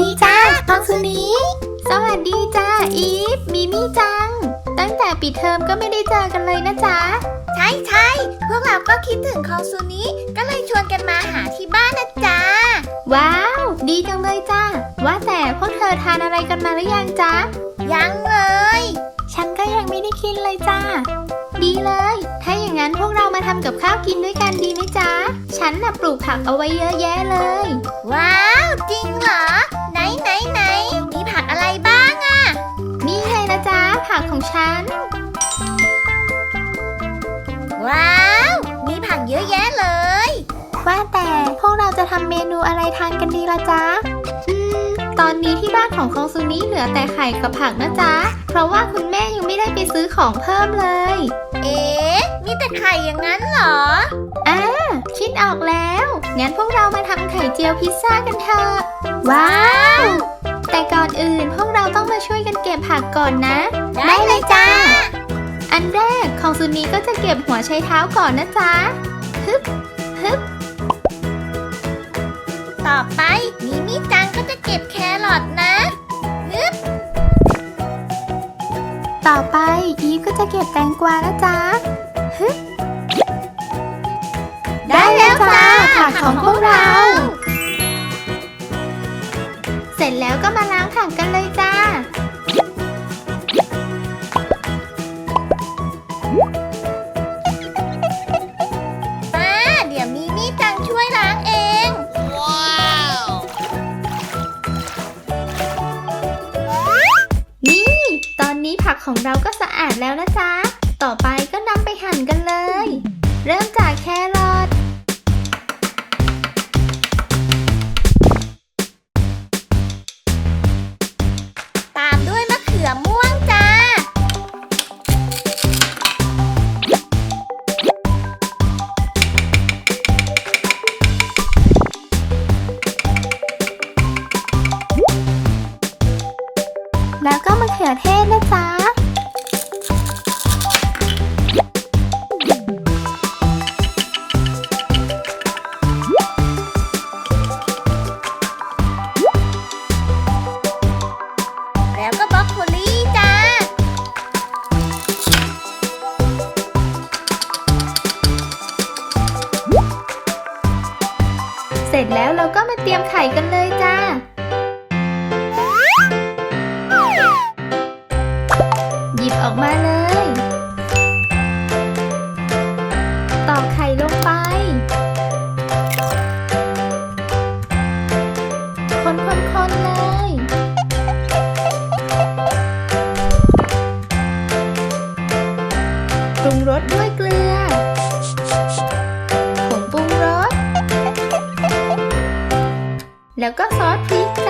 ดีจ้าทองสุนีสวัสดีจ้าอีฟมิมี่จัง ตั้งแต่ปิดเทอมก็ไม่ได้เจอกันเลยนะจ๊ะ ใช่ใช่พวกเราก็คิดถึงคองซูนี้ก็เลยชวนกันมาหาที่บ้านนะจ๊ะ ว้าว ดีจังเลยจ้าว่าแต่พวกเธอทานอะไรกันมาหรือยังจ๊ะ ยังเลย ฉันก็ยังไม่ได้กินเลยจ้าดีเลย ถ้าอย่างนั้นพวกเรามาทำกับข้าวกินด้วยกันดีไหมจ๊ะ ฉันน่ะปลูกผักเอาไว้เยอะแยะเลย ว้าว จริงเหรอ ทำเมนูอะไรทานกันดีละจ๊ะ อืม ตอนนี้ที่บ้านของคองซูนี้เหลือแต่ไข่กับผักนะจ๊ะ เพราะว่าคุณแม่ยังไม่ได้ไปซื้อของเพิ่มเลย เอ๊ะ มีแต่ไข่อย่างนั้นเหรอ อ่า คิดออกแล้ว งั้นพวกเรามาทำไข่เจียวพิซซ่ากันเถอะ ว้าว แต่ก่อนอื่นพวกเราต้องมาช่วยกันเก็บผักก่อนนะ ได้เลยจ้า อันแรกของซูนี้ก็จะเก็บหัวไชเท้าก่อนนะจ๊ะ ฮึบฮึบ ต่อไปมีมิจังก็จะเก็บแครอทนะฮึบต่อไปอีฟก็จะเก็บแตงกวานะจ๊ะ ของเราก็สะอาดแล้วนะจ๊ะ ต่อไปก็นำไปหั่นกันเลย เริ่มจากแครอทตามด้วยมะเขือม่วงจ้า แล้วก็มะเขือเทศนะจ๊ะ เตรียมไข่กันเลยจ้า หยิบออกมาเลย ตอกไข่ลงไป คนๆๆเลย ปรุงรสด้วยเกลือ แล้วก็ซอสพริกจ้า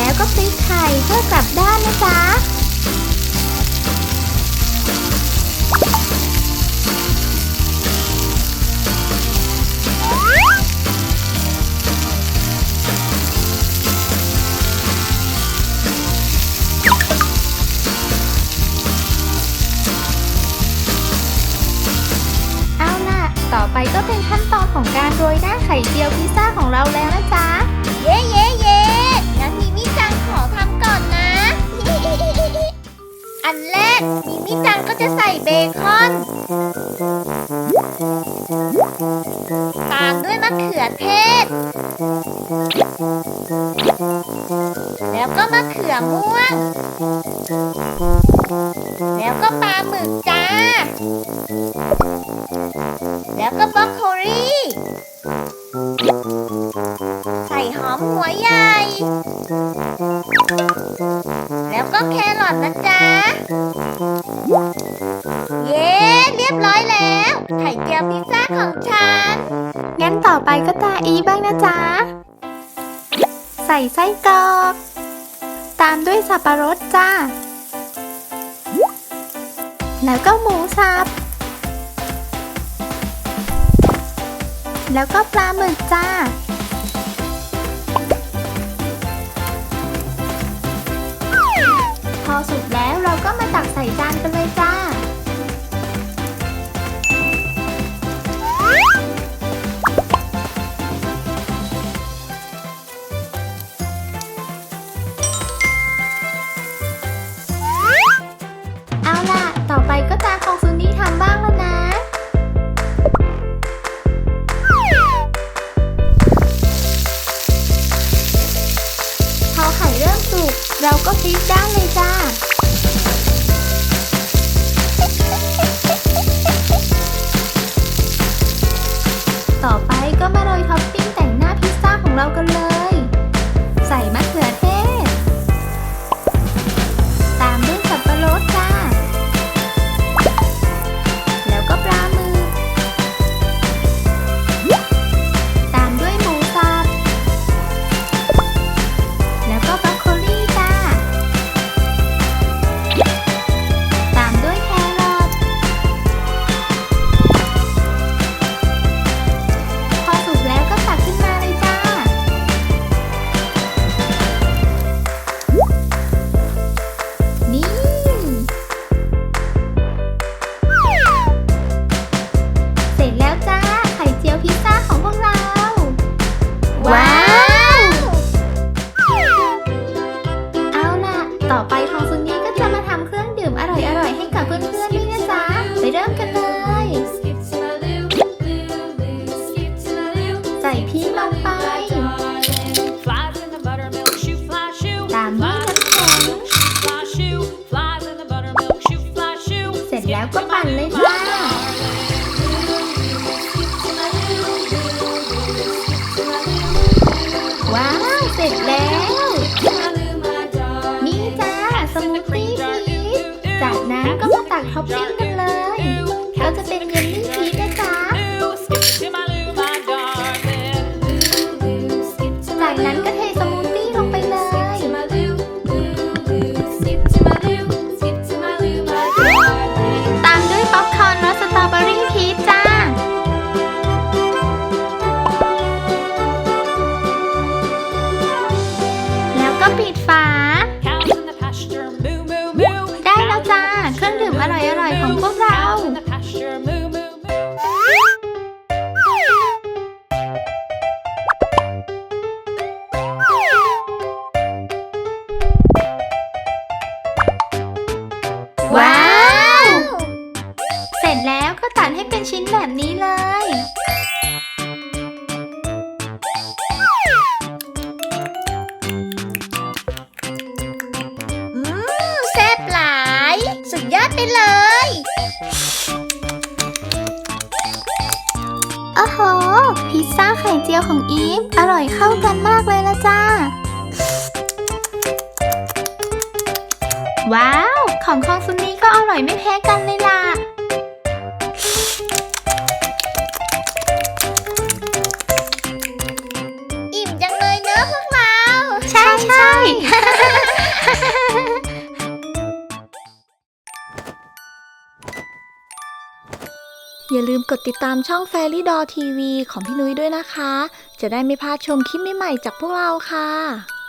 แล้วก็พลิกไข่เพื่อกลับด้านนะจ๊ะ เอาล่ะ ต่อไปก็เป็นขั้นตอนของการโรยหน้าไข่เจียวพิซซ่าของเราแล้วนะจ๊ะ เบคอนตามด้วยมะเขือเทศ แล้วก็มะเขือม่วง แล้วก็ปลาหมึกจ้า แล้วก็บรอกโคลีใส่หอมหัวใหญ่ แล้วก็แครอทนะจ๊ะ ของฉัน งั้นต่อไปก็ตาอีบ้างนะจ๊ะ ใส่ไส้กรอก ตามด้วยสับปะรดจ้า แล้วก็หมูสับ แล้วก็ปลาหมึกจ้าพอสุกแล้วเราก็มาตักใส่จานกันเลยจ้า เราก็พลิกด้านเลยจ้า ไปเลย โอ้โห พิซซ่าไข่เจียวของอีฟอร่อยเข้ากันมากเลยละจ้า ว้าว ของคองซุนี่ก็อร่อยไม่แพ้กันเลยล่ะ อย่าลืมกดติดตามช่อง Fairy d o ทีวีของพี่นุ้ยด้วยนะคะ จะได้ไม่พลาดชมคลิปใหม่ๆจากพวกเราค่ะ